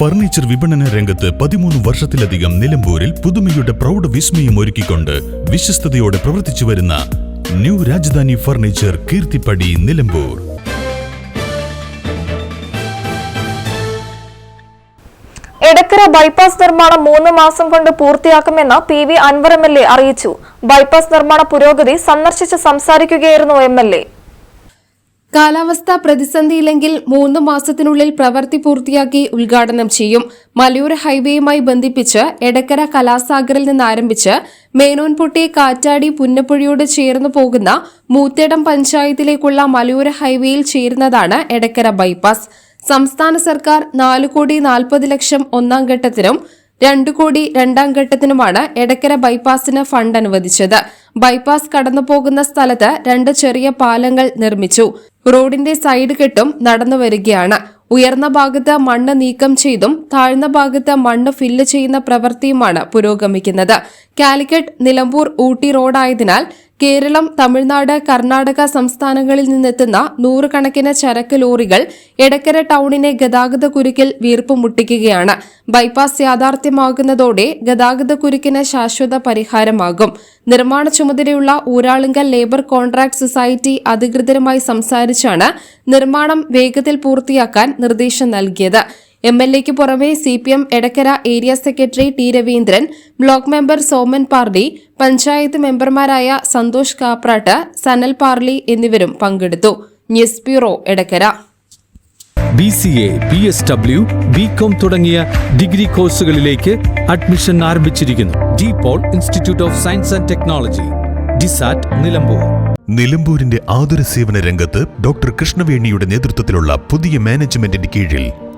Furniture വിപണന രംഗത്ത് പതിമൂന്ന് വർഷത്തിലധികം നിലമ്പൂരിൽ പുതുമയുടെ പ്രൗഢ വിസ്മയം ഒരുക്കിക്കൊണ്ട് വിശ്വസ്തയോടെ പ്രവർത്തിച്ചു വരുന്ന new Rajadhani furniture Keerthippadi Nilambur. Edakkara bypass നിർമ്മാണം മൂന്ന് മാസം കൊണ്ട് പൂർത്തിയാക്കുമെന്ന് P V Anvar M L A അറിയിച്ചു. ബൈപ്പാസ് നിർമ്മാണ പുരോഗതി സന്ദർശിച്ച് സംസാരിക്കുകയായിരുന്നു എം എൽ എ. കാലാവസ്ഥ പ്രതിസന്ധിയില്ലെങ്കിൽ മൂന്ന് മാസത്തിനുള്ളിൽ പ്രവൃത്തി പൂർത്തിയാക്കി ഉദ്ഘാടനം ചെയ്യും. മലയോര ഹൈവേയുമായി ബന്ധിപ്പിച്ച് എടക്കര കലാസാഗറിൽ നിന്ന് ആരംഭിച്ച് മേനോൻപൊട്ടി കാറ്റാടി പുന്നപ്പുഴയോട് ചേർന്നു പോകുന്ന മൂത്തേടം പഞ്ചായത്തിലേക്കുള്ള മലയോര ഹൈവേയിൽ ചേരുന്നതാണ് എടക്കര ബൈപ്പാസ്. സംസ്ഥാന സർക്കാർ നാല് കോടി നാൽപ്പത് ലക്ഷം ഒന്നാം ഘട്ടത്തിനും രണ്ടു കോടി രണ്ടാം ഘട്ടത്തിനുമാണ് എടക്കര ബൈപ്പാസിന് ഫണ്ട് അനുവദിച്ചത്. ബൈപ്പാസ് കടന്നു പോകുന്ന സ്ഥലത്ത് രണ്ട് ചെറിയ പാലങ്ങൾ നിർമ്മിച്ചു. റോഡിന്റെ സൈഡ് കെട്ടും നടന്നു വരികയാണ്. ഉയർന്ന ഭാഗത്ത് മണ്ണ് നീക്കം ചെയ്തും താഴ്ന്ന ഭാഗത്ത് മണ്ണ് ഫില്ല് ചെയ്യുന്ന പ്രവൃത്തിയുമാണ് പുരോഗമിക്കുന്നത്. കാലിക്കറ്റ് നിലമ്പൂർ ഊട്ടി റോഡായതിനാൽ കേരളം തമിഴ്നാട് കർണാടക സംസ്ഥാനങ്ങളിൽ നിന്നെത്തുന്ന നൂറുകണക്കിന് ചരക്ക് ലോറികൾ എടക്കര ടൗണിനെ ഗതാഗത കുരുക്കിൽ വീർപ്പ് മുട്ടിക്കുകയാണ്. ബൈപ്പാസ് യാഥാർത്ഥ്യമാകുന്നതോടെ ഗതാഗത കുരുക്കിന് ശാശ്വത പരിഹാരമാകും. നിർമ്മാണ ചുമതലയുള്ള ഊരാളുങ്കൽ ലേബർ കോൺട്രാക്ട് സൊസൈറ്റി അധികൃതരുമായി സംസാരിച്ചാണ് നിർമ്മാണം വേഗത്തിൽ പൂർത്തിയാക്കാൻ നിർദ്ദേശം നൽകിയത്. എം എൽ എക്ക് പുറമെ C P M Edakkara area secretary T Raveendran block member Soman Parli panchayat മെമ്പർമാരായ സന്തോഷ് കാപ്രാട്ട് സനൽ പാർലി എന്നിവരും പങ്കെടുത്തു. News bureau Edakkara. B C A B S W B com തുടങ്ങിയ ഡിഗ്രി കോഴ്സുകളിലേക്ക് അഡ്മിഷൻ ആരംഭിച്ചിരിക്കുന്നു. D Paul institute of science and technology ഡിസാറ്റ് Nilambur. നിലമ്പൂരിന്റെ ആതുര സേവന രംഗത്ത് ഡോക്ടർ കൃഷ്ണവേണിയുടെ നേതൃത്വത്തിലുള്ള പുതിയ മാനേജ്മെന്റിന്റെ കീഴിൽ